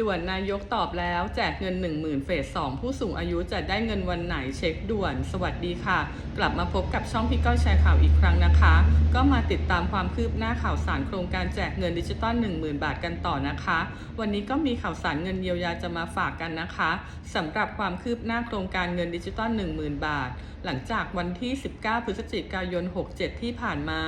ด่วนนายกตอบแล้ว แจกเงิน 10,000 เฟส 2 ผู้สูงอายุจะได้เงินวันไหนเช็คด่วน สวัสดีค่ะ กลับมาพบกับช่องพี่ก้อยแชร์ข่าวอีกครั้งนะคะ ก็มาติดตามความคืบหน้าข่าวสารโครงการแจกเงินดิจิตอล10,000 บาทกันต่อนะคะ วันนี้ก็มีข่าวสารเงินเยียวยาจะมาฝากกันนะคะสำหรับความคืบหน้าโครงการเงินดิจิตอล10,000 บาท หลังจากวันที่ 19 พฤศจิกายน 67 ที่ผ่านมา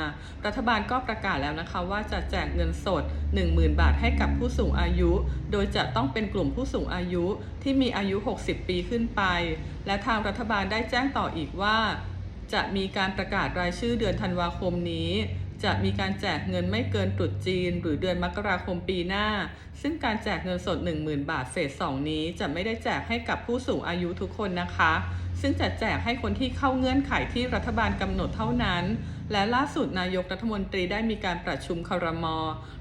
รัฐบาลก็ประกาศแล้วนะคะว่าจะแจกเงินสด 10,000 บาทให้กับผู้สูงอายุ โดยจะต้องเป็นกลุ่มผู้สูงอายุที่มีอายุ 60 ปีขึ้นไป และทางรัฐบาลได้แจ้งต่ออีกว่า จะมีการประกาศรายชื่อเดือนธันวาคมนี้ จะมีการแจกเงินไม่เกินตรุษจีน หรือเดือนมกราคมปีหน้า ซึ่งการแจกเงินสด 10,000 บาทเฟส2นี้ จะไม่ได้แจกให้กับผู้สูงอายุทุกคนนะคะ ซึ่งจะแจกให้คนที่เข้าเงื่อนไขที่รัฐบาลกำหนดเท่านั้น และล่าสุดนายกรัฐมนตรีได้มีการประชุมครม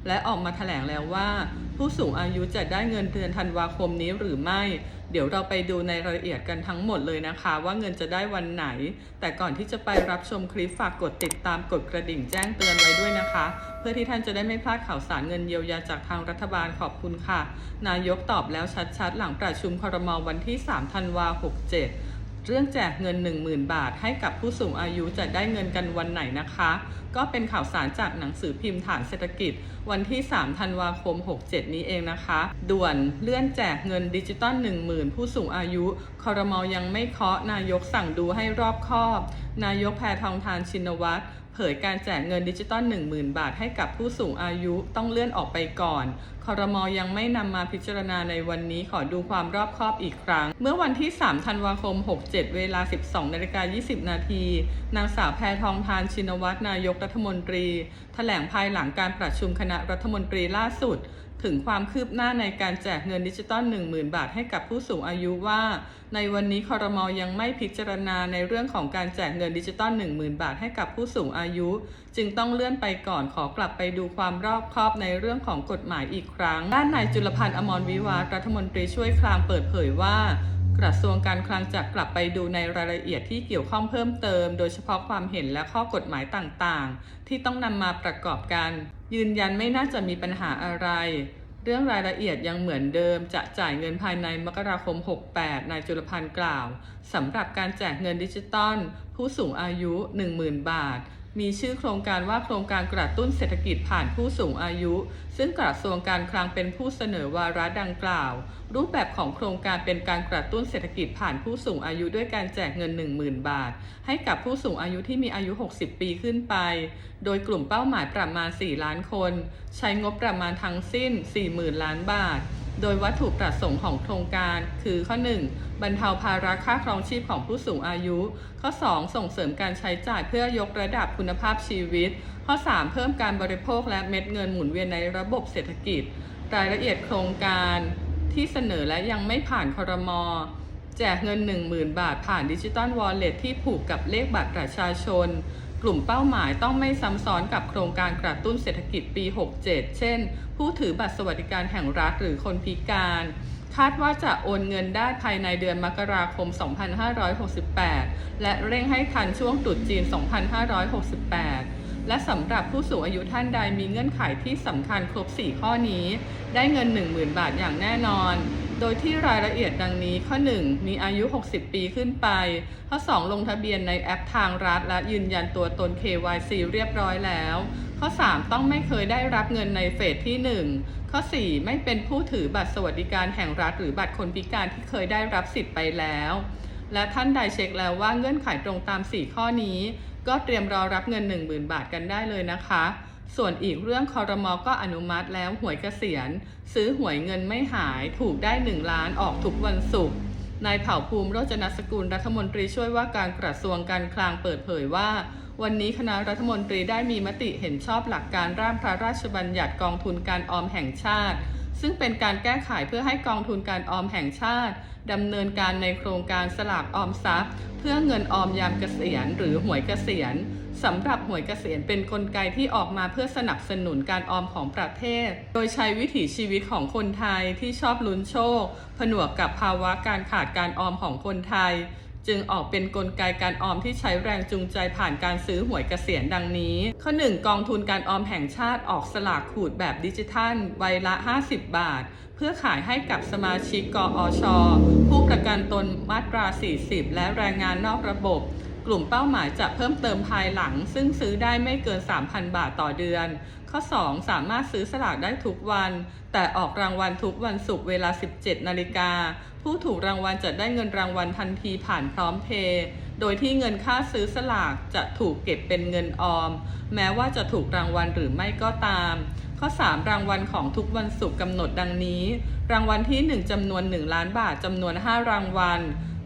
และออกมาแถลงแล้วว่า ผู้สูงอายุจะได้เงินเดือนธันวาคมนี้หรือไม่ เดี๋ยวเราไปดูในรายละเอียดกันทั้งหมดเลยนะคะ ว่าเงินจะได้วันไหน แต่ก่อนที่จะไปรับชมคลิปฝากกดติดตามกดกระดิ่งแจ้งเตือนไว้ด้วยนะคะ เพื่อที่ท่านจะได้ไม่พลาดข่าวสารเงินเยียวยาจากทางรัฐบาลขอบคุณค่ะ นายกตอบแล้วชัดๆ หลังประชุมครมวันที่ 3 ธันวาคม67 เรื่องแจกเงิน 10,000 บาทให้กับผู้สูงอายุจะได้เงินกันวันไหนนะคะ ก็เป็นข่าวสารจากหนังสือพิมพ์ฐานเศรษฐกิจ วันที่ 3 ธันวาคม 67 นี้เองนะคะ ด่วนเลื่อนแจกเงินดิจิตอล10,000 ผู้สูงอายุ คอรมอยังไม่เคาะนายกสั่งดูให้รอบคอบ นายกแพทองทานชินวัตรเผยการแจกเงินดิจิตอล10,000 บาทให้กับผู้สูงอายุต้องเลื่อนออกไปก่อน คอรมอยังไม่นำมาพิจารณาในวันนี้ขอดูความรอบคอบอีกครั้ง เมื่อวันที่ 3 ธันวาคม 67 เวลา 12นาฬิกา20 นาที นางสาวแพทองทานชินวัตรนายกรัฐมนตรีแถลงภายหลังการประชุมคณะรัฐมนตรีล่าสุด ถึงความคืบหน้าในการแจกเงินดิจิตอล 10,000 บาทให้กับผู้สูงอายุว่า ในวันนี้คอรมอยังไม่พิจารณาในเรื่องของการแจกเงินดิจิตอล 10,000 บาทให้กับผู้สูงอายุ จึงต้องเลื่อนไปก่อนขอกลับไปดูความรอบคอบในเรื่องของกฎหมายอีกครั้ง ด้านนายจุลพันธ์อมรวิวัฒรัฐมนตรีช่วยคลังเปิดเผยว่า กระทรวงการคลังจะกลับไปดูในรายละเอียดที่เกี่ยวข้องเพิ่มเติม โดยเฉพาะความเห็นและข้อกฎหมายต่างๆ ที่ต้องนำมาประกอบกัน ยืนยันไม่น่าจะมีปัญหาอะไรเรื่องรายละเอียดยังเหมือนเดิม จะจ่ายเงินภายในมกราคม 68 นายจุลพันธ์กล่าว สำหรับการแจกเงินดิจิตอลผู้สูงอายุ 10,000 บาท มีชื่อโครงการว่าโครงการกระตุ้นเศรษฐกิจผ่านผู้สูงอายุ ซึ่งกระทรวงการคลังเป็นผู้เสนอวาระดังกล่าว รูปแบบของโครงการเป็นการกระตุ้นเศรษฐกิจผ่านผู้สูงอายุด้วยการแจกเงิน 10,000 บาท ให้กับผู้สูงอายุที่มีอายุ 60 ปีขึ้นไป โดยกลุ่มเป้าหมายประมาณ 4 ล้านคน ใช้งบประมาณทั้งสิ้น 40,000 ล้านบาท โดยวัตถุประสงค์ของโครงการ คือข้อ 1. บรรเทาภาระค่าครองชีพของผู้สูงอายุ ข้อ 2. ส่งเสริมการใช้จ่ายเพื่อยกระดับคุณภาพชีวิต ข้อ 3. เพิ่มการบริโภคและเม็ดเงินหมุนเวียนในระบบเศรษฐกิจ รายละเอียดโครงการที่เสนอและยังไม่ผ่านครมแจกเงิน 10,000 บาทผ่านดิจิตอลวอลเล็ตที่ผูกกับเลขบัตรประชาชน กลุ่มเป้าหมายต้องไม่ซ้ำซ้อนกับโครงการกระตุ้นเศรษฐกิจปี 67 เช่น ผู้ถือบัตรสวัสดิการแห่งรัฐหรือคนพิการ คาดว่าจะโอนเงินได้ภายในเดือนมกราคม 2568 และเร่งให้ทันช่วงตรุษจีน 2568และสำหรับผู้สูงอายุท่านใดมีเงื่อนไขที่สำคัญครบ 4 ข้อนี้ ได้เงิน 10,000 บาทอย่างแน่นอนโดยที่รายละเอียดดังนี้ข้อ 1 มีอายุ 60 ปีขึ้นไป ข้อ 2 ลงทะเบียนในแอปทางรัฐ และยืนยันตัวตน KYC เรียบร้อยแล้ว ข้อ 3 ต้องไม่เคยได้รับเงินในเฟสที่ 1 ข้อ 4 ไม่เป็นผู้ถือบัตรสวัสดิการแห่งรัฐ หรือบัตรคนพิการที่เคยได้รับสิทธิ์ไปแล้ว และท่านใดเช็คแล้วว่าเงื่อนไขตรงตาม 4 ข้อนี้ ก็เตรียมรอรับเงิน 10,000 บาทกันได้เลยนะคะ ส่วนอีกเรื่องคอรมอก็อนุมัติแล้วหวยเกษียณ ซื้อหวยเงินไม่หายถูกได้ 1 ล้านออกทุกวันศุกร์นายเผ่าภูมิโรจนสกุลรัฐมนตรีช่วยว่าการกระทรวงการคลังเปิดเผยว่า วันนี้คณะรัฐมนตรีได้มีมติเห็นชอบหลักการร่างพระราชบัญญัติกองทุนการออมแห่งชาติ ซึ่งเป็นการแก้ไขเพื่อให้กองทุนการออมแห่งชาติดำเนินการในโครงการสลากออมทรัพย์ เพื่อเงินออมยามเกษียณ หรือหวยเกษียณสำหรับหวยเกษียณเป็นนกลไกที่ออกมาเพื่อสนับสนุนการออมของประเทศ โดยใช้วิถีชีวิตของคนไทยที่ชอบลุ้นโชค ผนวกกับภาวะการขาดการออมของคนไทย จึงออกเป็นนกลไกการออมที่ใช้แรงจูงใจผ่านการซื้อหวยเกษียณดังนี้ ข้อ 1 กองทุนการออมแห่งชาติออกสลากขูดแบบดิจิทัลใบละ 50 บาท เพื่อขายให้กับสมาชิกกอชผู้ประกันตนมาตรา 40 และแรงงานนอกระบบ กลุ่มเป้าหมายจะเพิ่มเติมภายหลัง ซึ่งซื้อได้ไม่เกิน 3,000 บาทต่อเดือน ข้อ 2 สามารถซื้อสลากได้ทุกวัน แต่ออกรางวัลทุกวันศุกร์เวลา 17 นาฬิกา ผู้ถูกรางวัลจะได้เงินรางวัลทันทีผ่านพร้อมเพย์โดยที่เงินค่าซื้อสลากจะถูกเก็บเป็นเงินออม แม้ว่าจะถูกรางวัลหรือไม่ก็ตาม ข้อ 3 รางวัลของทุกวันศุกร์กำหนดดังนี้ รางวัลที่ 1จำนวน 1 ล้านบาทจำนวน 5 รางวัล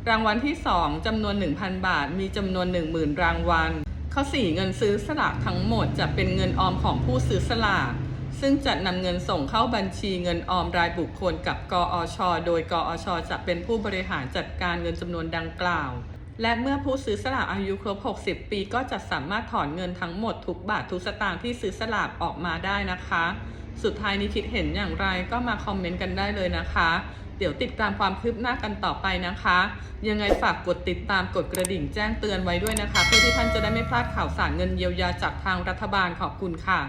รางวัลที่ 2จำนวน 1,000 บาท มีจำนวน 10,000 รางวัล ข้อ 4 เงินซื้อสลากทั้งหมดจะเป็นเงินออมของผู้ซื้อสลากซึ่งจะนำเงินส่งเข้าบัญชีเงินออมรายบุคคลกับกอช โดยกอช จะเป็นผู้บริหารจัดการเงินจำนวนดังกล่าว และเมื่อผู้ซื้อสลากอายุครบ 60 ปี ก็จะสามารถถอนเงินทั้งหมดทุกบาททุกสตางค์ที่ซื้อสลากออกมาได้นะคะ สุดท้ายนี้คิดเห็นอย่างไรก็มาคอมเมนต์กันได้เลยนะคะ เดี๋ยวติดตามความคืบหน้ากันต่อไปนะคะ ยังไงฝากกดติดตามกดกระดิ่งแจ้งเตือนไว้ด้วยนะคะ เพื่อที่ท่านจะได้ไม่พลาดข่าวสารเงินเยียวยาจากทางรัฐบาลขอบคุณค่ะ